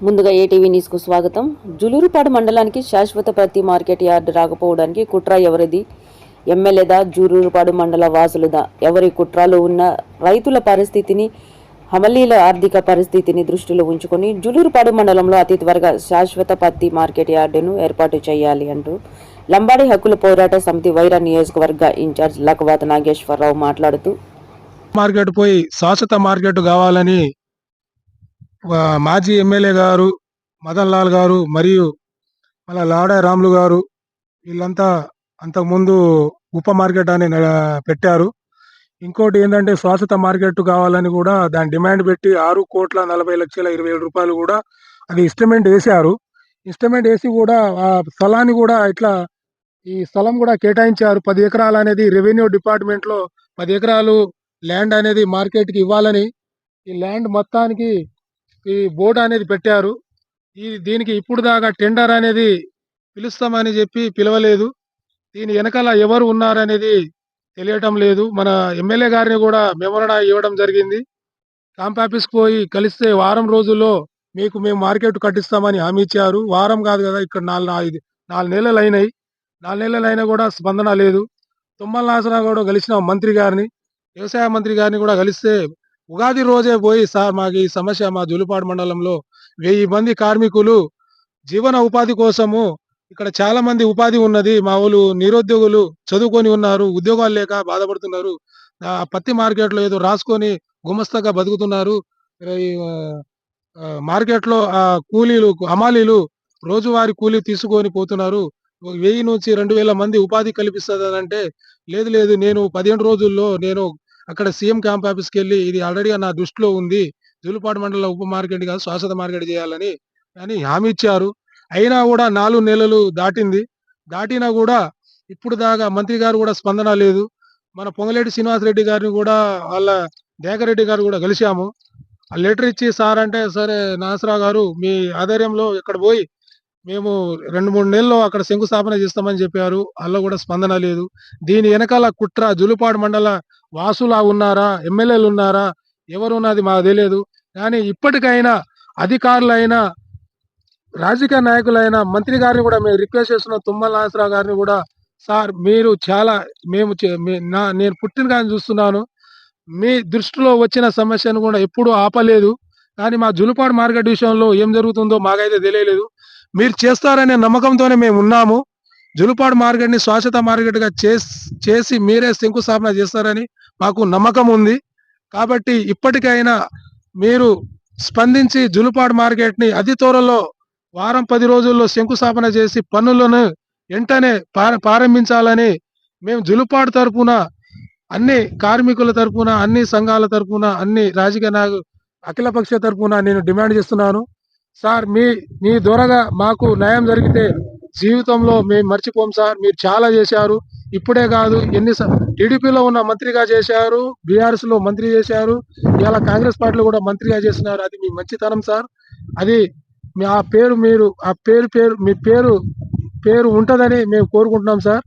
ముందుగా ఏటీవీ న్యూస్కు స్వాగతం. జులూరుపాడు మండలానికి శాశ్వత ప్రతి మార్కెట్ యార్డు రాకపోవడానికి కుట్ర ఎవరిది? ఎమ్మెల్యేదా జూలూరుపాడు మండల వాసులదా? ఎవరి కుట్రాలు ఉన్న రైతుల పరిస్థితిని హమలీల ఆర్థిక పరిస్థితిని దృష్టిలో ఉంచుకొని జులూరుపాడు మండలంలో అతి త్వరగా శాశ్వత పత్తి మార్కెట్ యార్డును ఏర్పాటు చేయాలి అంటూ లంబాడి హక్కుల పోరాట సమితి వైరా నియోజకవర్గ ఇన్ఛార్జ్ లకవాత నాగేశ్వరరావు మాట్లాడుతూ మార్కెట్ పోయి శాశ్వత మార్కెట్ కావాలని మాజీ ఎమ్మెల్యే గారు మదన్ లాల్ గారు మరియు మళ్ళా లాడా రాములు గారు వీళ్ళంతా అంతకుముందు ఉప మార్కెట్ అని పెట్టారు. ఇంకోటి ఏంటంటే శాశ్వత మార్కెట్ కావాలని కూడా దాని డిమాండ్ పెట్టి ఆరు కోట్ల నలభై లక్షల ఇరవై ఏడు రూపాయలు కూడా అది ఇన్స్ట్రుమెంట్ వేశారు. ఇన్స్ట్రుమెంట్ వేసి కూడా ఆ స్థలాన్ని కూడా ఇట్లా ఈ స్థలం కూడా కేటాయించారు. పది ఎకరాలు అనేది రెవెన్యూ డిపార్ట్మెంట్లో పది ఎకరాలు ల్యాండ్ అనేది మార్కెట్కి ఇవ్వాలని ఈ ల్యాండ్ మొత్తానికి ఈ బోర్డు అనేది పెట్టారు. ఈ దీనికి ఇప్పుడు దాకా టెండర్ అనేది పిలుస్తామని చెప్పి పిలవలేదు. దీని వెనకాల ఎవరు ఉన్నారనేది తెలియటం లేదు. మన ఎమ్మెల్యే గారిని కూడా మెమరణ ఇవ్వడం జరిగింది. క్యాంప్ ఆఫీస్కి పోయి కలిస్తే వారం రోజుల్లో మీకు మేము మార్కెట్ కట్టిస్తామని హామీ ఇచ్చారు. వారం కాదు కదా ఇక్కడ నాలుగు ఐదు నాలుగు నెలలు అయినాయి. నాలుగు నెలలు అయినా కూడా స్పందన లేదు. తుమ్మల నాసరావు కూడా కలిసిన మంత్రి గారిని వ్యవసాయ మంత్రి గారిని కూడా కలిస్తే ఉగాది రోజే పోయి సార్ మాకు ఈ సమస్య మా జులుపాడు మండలంలో వెయ్యి మంది కార్మికులు జీవన ఉపాధి కోసము ఇక్కడ చాలా మంది ఉపాధి ఉన్నది. మా వాళ్ళు నిరుద్యోగులు చదువుకొని ఉన్నారు. ఉద్యోగాలు లేక బాధపడుతున్నారు. పత్తి మార్కెట్లో ఏదో రాసుకొని గుమస్తగా బతుకుతున్నారు. మార్కెట్లో ఆ, మార్కెట్లో ఆ కూలీలు హమాలీలు రోజువారీ కూలీ తీసుకొని పోతున్నారు. వెయ్యి నుంచి రెండు వేల మంది ఉపాధి కల్పిస్తుంది అంటే లేదు లేదు నేను పదిహేను రోజుల్లో నేను అక్కడ సీఎం క్యాంప్ ఆఫీస్కి వెళ్ళి ఇది ఆల్రెడీ నా దృష్టిలో ఉంది. జూలుపాడు మండల ఉప మార్కెట్ కాదు శాశ్వత మార్కెట్ చేయాలని అని హామీ ఇచ్చారు. అయినా కూడా నాలుగు నెలలు దాటింది. దాటినా కూడా ఇప్పుడు దాకా మంత్రి గారు కూడా స్పందన లేదు. మన పొంగలేటి శ్రీనివాస్ రెడ్డి గారిని కూడా వాళ్ళ దేకరెడ్డి గారు కూడా కలిశాము. ఆ లెటర్ ఇచ్చి సార్ అంటే సరే నాసరావు గారు మీ ఆధ్వర్యంలో ఇక్కడ పోయి మేము రెండు మూడు నెలల్లో అక్కడ శంకుస్థాపన చేస్తామని చెప్పారు. అలా కూడా స్పందన లేదు. దీని వెనకాల కుట్ర జులుపాడు మండల వాసులా ఉన్నారా? ఎమ్మెల్యేలు ఉన్నారా? ఎవరున్నది మాకు తెలియదు. కానీ ఇప్పటికైనా అధికారులైనా రాజకీయ నాయకులైన మంత్రి గారిని కూడా మేము రిక్వెస్ట్ చేస్తున్నాం తుమ్మల నాగేశ్వరరావు గారిని కూడా సార్ మీరు చాలా మేము చే- నా నేను పుట్టిన కానీ చూస్తున్నాను. మీ దృష్టిలో వచ్చిన సమస్యను కూడా ఎప్పుడూ ఆపలేదు. కానీ మా జులుపాడు మార్కెట్ విషయంలో ఏం జరుగుతుందో మాకైతే తెలియలేదు. మీరు చేస్తారనే నమ్మకంతోనే మేము ఉన్నాము. జులుపాడు మార్కెట్ని శాశ్వత మార్కెట్గా చేసి చేసి మీరే శంకుస్థాపన చేస్తారని మాకు నమ్మకం ఉంది కాబట్టి ఇప్పటికైనా మీరు స్పందించి జులుపాడు మార్కెట్ని అతి త్వరలో వారం పది రోజుల్లో శంకుస్థాపన చేసి పనులను వెంటనే ప్రారంభించాలని మేము జులుపాడు తరపున అన్ని కార్మికుల తరపున అన్ని సంఘాల తరపున అన్ని రాజకీయ నాయకు అఖిలపక్ష తరపున నేను డిమాండ్ చేస్తున్నాను. సార్ మీ మీ ద్వారాగా మాకు న్యాయం జరిగితే జీవితంలో మేము మర్చిపోం సార్. మీరు చాలా చేశారు. ఇప్పుడే కాదు ఎన్ని టీడీపీలో ఉన్న మంత్రిగా చేశారు బీఆర్ఎస్లో మంత్రి చేశారు ఇవాళ కాంగ్రెస్ పార్టీలో కూడా మంత్రిగా చేస్తున్నారు. అది మీ మంచితనం సార్. అది మీ ఆ పేరు మీరు ఆ పేరు పేరు మీ పేరు పేరు ఉంటుందని మేము కోరుకుంటున్నాం సార్.